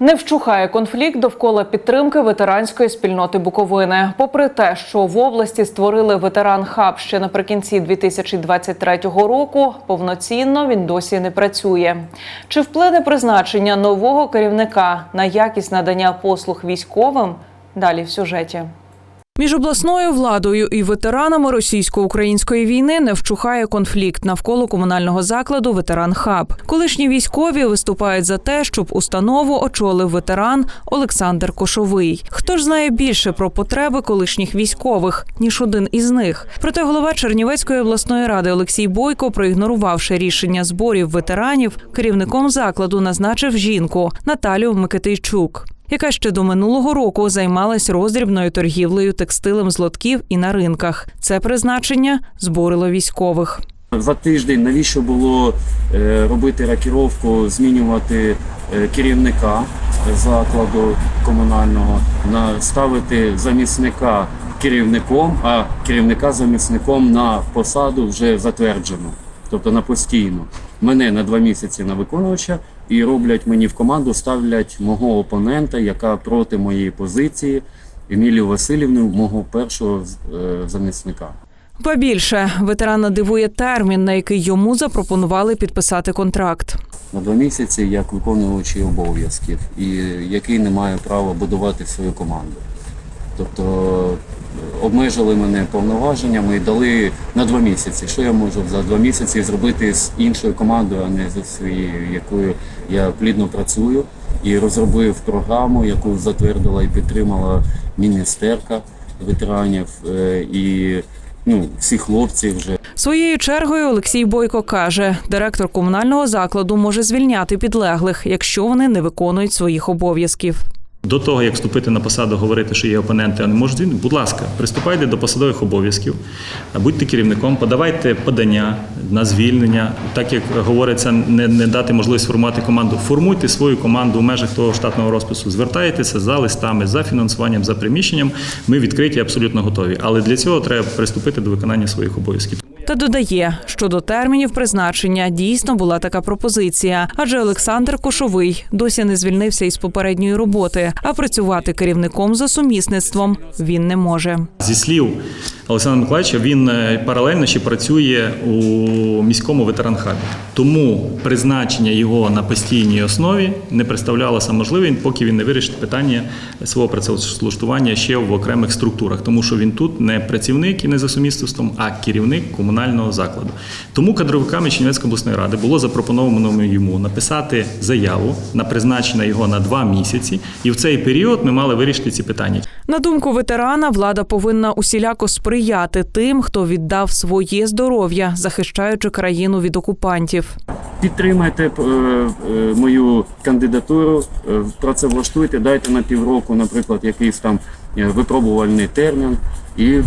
Не вщухає конфлікт довкола підтримки ветеранської спільноти Буковини. Попри те, що в області створили ветеран хаб ще наприкінці 2023 року, повноцінно він досі не працює. Чи вплине призначення нового керівника на якість надання послуг військовим? Далі в сюжеті. Між обласною владою і ветеранами російсько-української війни не вщухає конфлікт навколо комунального закладу Ветеран Хаб. Колишні військові виступають за те, щоб установу очолив ветеран Олександр Кошовий. Хто ж знає більше про потреби колишніх військових ніж один із них? Проте голова Чернівецької обласної ради Олексій Бойко, проігнорувавши рішення зборів ветеранів, керівником закладу назначив жінку Наталю Микитийчук яка ще до минулого року займалась роздрібною торгівлею текстилем з лотків і на ринках. Це призначення збурило військових. За тиждень навіщо було е, робити рокіровку, змінювати е, керівника закладу комунального, на- ставити замісника керівником, а керівника замісником на посаду вже затверджену, тобто на постійну. Мене на два місяці на виконувача і роблять мені в команду, ставлять мого опонента, яка проти моєї позиції, Емілію Васильівну, мого першого е, замісника. Ба більше ветерана дивує термін, на який йому запропонували підписати контракт. на два місяці як виконуючий обов'язків, і який не має права будувати свою команду. Тобто е, обмежили мене повноваженнями і дали на два місяці. Що я можу за два місяці зробити з іншою командою, а не зі своєю, якою я плідно працюю і розробив програму, яку затвердила і підтримала міністерка ветеранів е, і ну, всі хлопці вже. Своєю чергою Олексій Бойко каже, директор комунального закладу може звільняти підлеглих, якщо вони не виконують своїх обов'язків. До того, як вступити на посаду, говорити, що є опоненти, а не можуть звільнити, будь ласка, приступайте до посадових обов'язків, будьте керівником, подавайте подання на звільнення. Так як говориться, не, не дати можливість формувати команду. Формуйте свою команду в межах того штатного розпису. Звертайтеся за листами, за фінансуванням, за приміщенням. Ми відкриті, абсолютно готові. Але для цього треба приступити до виконання своїх обов'язків. Та додає, що до термінів призначення дійсно була така пропозиція, адже Олександр Кошовий досі не звільнився із попередньої роботи, а працювати керівником за сумісництвом він не може. Зі слів Олександра Миколаївича, він е, паралельно ще працює у міському ветеранхабі. Тому призначення його на постійній основі не представлялося можливим, поки він не вирішить питання свого працевлаштування ще в окремих структурах, тому що він тут не працівник і не за сумісництвом, а керівник комунального закладу. Тому кадровиками Чернівецької обласної ради було запропоновано йому написати заяву на призначення його на два місяці, і в цей період ми мали вирішити ці питання. На думку ветерана, влада повинна усіляко сприяти тим, хто віддав своє здоров'я, захищаючи країну від окупантів. Підтримайте е, е, мою кандидатуру, е, працевлаштуйте, дайте на півроку, наприклад, якийсь там випробувальний термін. І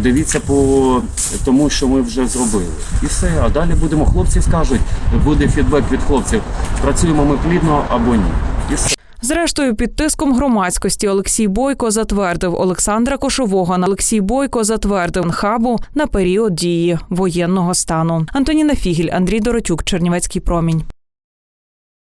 дивіться по тому, що ми вже зробили. І все. А далі будемо. Хлопці скажуть, буде фідбек від хлопців. Працюємо ми плідно або ні. І все. Зрештою, під тиском громадськості Олексій Бойко затвердив Олександра Кошового на Олексій Бойко затвердив хабу на період дії воєнного стану. Антоніна Фігіль, Андрій Доротюк, Чернівецький промінь.